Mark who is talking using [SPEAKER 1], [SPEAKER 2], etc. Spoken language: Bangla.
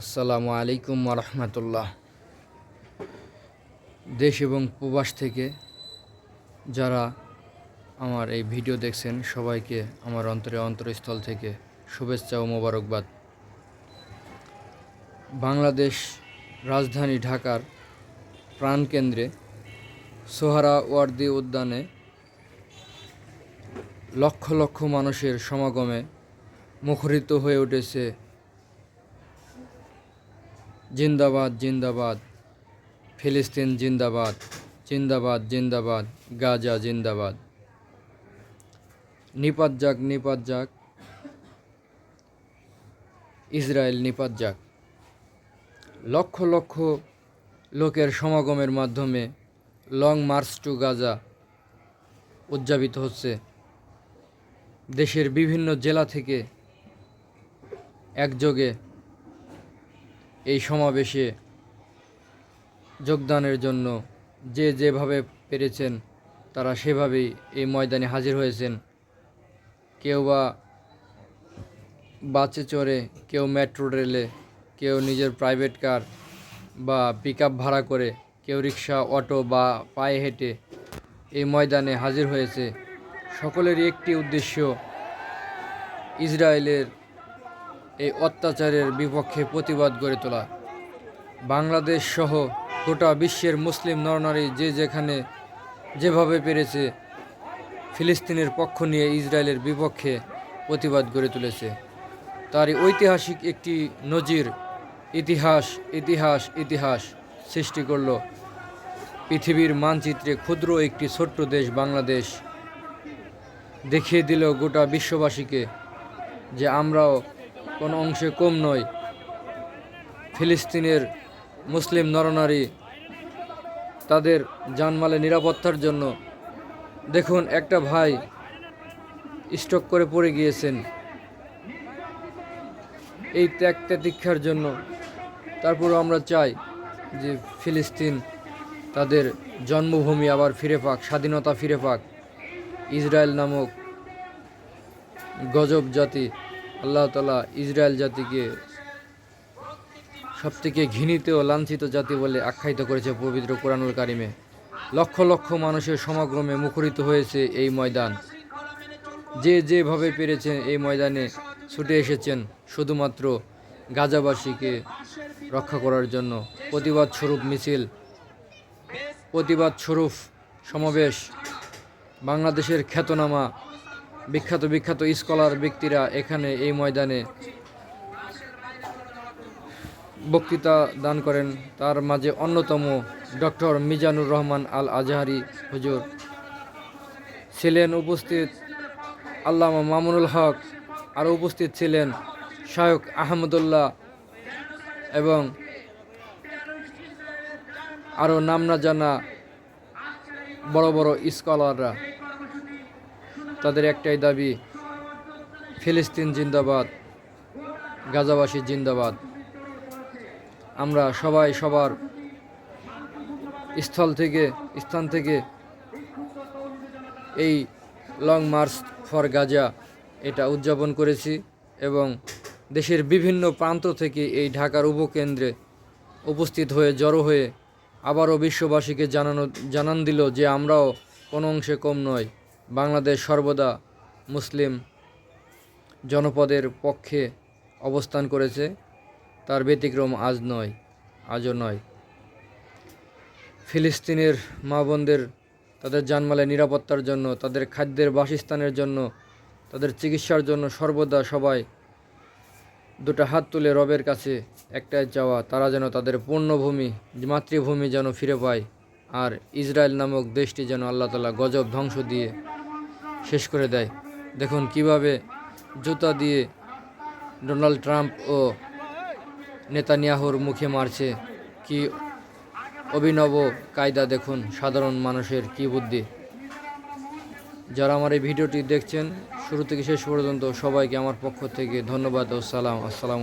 [SPEAKER 1] আসসালামু আলাইকুম রহমতুল্লাহ। দেশ এবং প্রবাস থেকে যারা আমার এই ভিডিও দেখছেন, সবাইকে আমার অন্তরে অন্তরস্থল থেকে শুভেচ্ছা ও মোবারকবাদ। বাংলাদেশ রাজধানী ঢাকার প্রাণকেন্দ্রে সোহারা ওয়ার্দি উদ্যানে লক্ষ লক্ষ মানুষের সমাগমে মুখরিত হয়ে উঠেছে জিন্দাবাদ জিন্দাবাদ। ফিলিস্তিন জিন্দাবাদ জিন্দাবাদ জিন্দাবাদ। গাজা জিন্দাবাদ। নিপাত যাক নিপাত যাক। ইসরায়েল নিপাত যাক। লক্ষ লক্ষ লোকের সমাগমের মাধ্যমে লং মার্চ টু গাজা উদযাপিত হচ্ছে। দেশের বিভিন্ন জেলা থেকে একযোগে এই সমাবেশে যোগদানের জন্য যে যেভাবে পেরেছেন, তারা সেভাবেই এই ময়দানে হাজির হয়েছেন। কেউ বা বাসে চড়ে, কেউ মেট্রো রেলে, কেউ নিজের প্রাইভেট কার বা পিক ভাড়া করে, কেউ রিক্সা, অটো বা পায়ে হেঁটে এই ময়দানে হাজির হয়েছে। সকলেরই একটি উদ্দেশ্য, ইসরায়েলের এই অত্যাচারের বিপক্ষে প্রতিবাদ গড়ে তোলা। বাংলাদেশ সহ গোটা বিশ্বের মুসলিম নরনারী যে যেখানে যেভাবে পেরেছে, ফিলিস্তিনের পক্ষ নিয়ে ইসরায়েলের বিপক্ষে প্রতিবাদ গড়ে তুলেছে। তারই ঐতিহাসিক একটি নজির, ইতিহাস ইতিহাস ইতিহাস সৃষ্টি করল পৃথিবীর মানচিত্রে ক্ষুদ্র একটি ছোট্ট দেশ বাংলাদেশ। দেখিয়ে দিল গোটা বিশ্ববাসীকে যে আমরাও কোনো অংশে কম নয়। ফিলিস্তিনের মুসলিম নরনারী তাদের জানমালের নিরাপত্তার জন্য দেখুন, একটা ভাই স্ট্রোক করে পড়ে গিয়েছেন। এই ত্যাগ ত্যাতিক্ষার জন্য। তারপরও আমরা চাই যে ফিলিস্তিন তাদের জন্মভূমি আবার ফিরে পাক, স্বাধীনতা ফিরে পাক। ইসরায়েল নামক গজব জাতি আল্লাহ তালা ইসরায়েল জাতিকে সবথেকে ঘৃণিত ও লাঞ্ছিত জাতি বলে আখ্যায়িত করেছে পবিত্র কোরআনুল কারিমে। লক্ষ লক্ষ মানুষের সমাগমে মুখরিত হয়েছে এই ময়দান। যে যেভাবে পেরেছেন এই ময়দানে ছুটে এসেছেন শুধুমাত্র গাজাবাসীকে রক্ষা করার জন্য। প্রতিবাদ স্বরূপ মিছিল প্রতিবাদ স্বরূপ সমাবেশ, বাংলাদেশের খ্যাতনামা বিখ্যাত বিখ্যাত স্কলার ব্যক্তিরা এখানে এই ময়দানে বক্তৃতা দান করেন। তার মাঝে অন্যতম ডক্টর মিজানুর রহমান আল আজহারি হুজুর ছিলেন উপস্থিত। আল্লামা মামুনুল হক আর উপস্থিত ছিলেন শায়ক আহমদুল্লাহ এবং আরও নাম না জানা বড় বড় স্কলাররা। তাদের একটাই দাবি, ফিলিস্তিন জিন্দাবাদ, গাজাবাসী জিন্দাবাদ। আমরা সবাই সবার স্থল থেকে, স্থান থেকে এই লং মার্চ ফর গাজা এটা উদযাপন করেছি এবং দেশের বিভিন্ন প্রান্ত থেকে এই ঢাকার উপকেন্দ্রে উপস্থিত হয়ে, জড়ো হয়ে আবারও বিশ্ববাসীকে জানানো, জানান দিল যে আমরাও কোনো অংশে কম নয়। বাংলাদেশ সর্বদা মুসলিম জনপদের পক্ষে অবস্থান করেছে। তার ব্যতিক্রম আজ নয়, আজও নয়। ফিলিস্তিনের মা বোনদের, তাদের জানমালের নিরাপত্তার জন্য, তাদের খাদ্যের বাসস্থানের জন্য, তাদের চিকিৎসার জন্য সর্বদা সবাই দুটো হাত তুলে রবের কাছে একটাই চাওয়া, তারা যেন তাদের পূর্ণভূমি, মাতৃভূমি যেন ফিরে পায়। আর ইসরায়েল নামক দেশটি যেন আল্লাহ তালা গজব ধ্বংস দিয়ে শেষ করে দেয়। দেখুন কীভাবে জুতা দিয়ে ডোনাল্ড ট্রাম্প ও নেতানিয়াহুর মুখে মারছে। কি অভিনব কায়দা দেখুন সাধারণ মানুষের কি বুদ্ধি। যারা আমার এই ভিডিওটি দেখছেন, শুরু থেকে শেষ পর্যন্ত সবাইকে আমার পক্ষ থেকে ধন্যবাদ ও সালাম। আসসালাম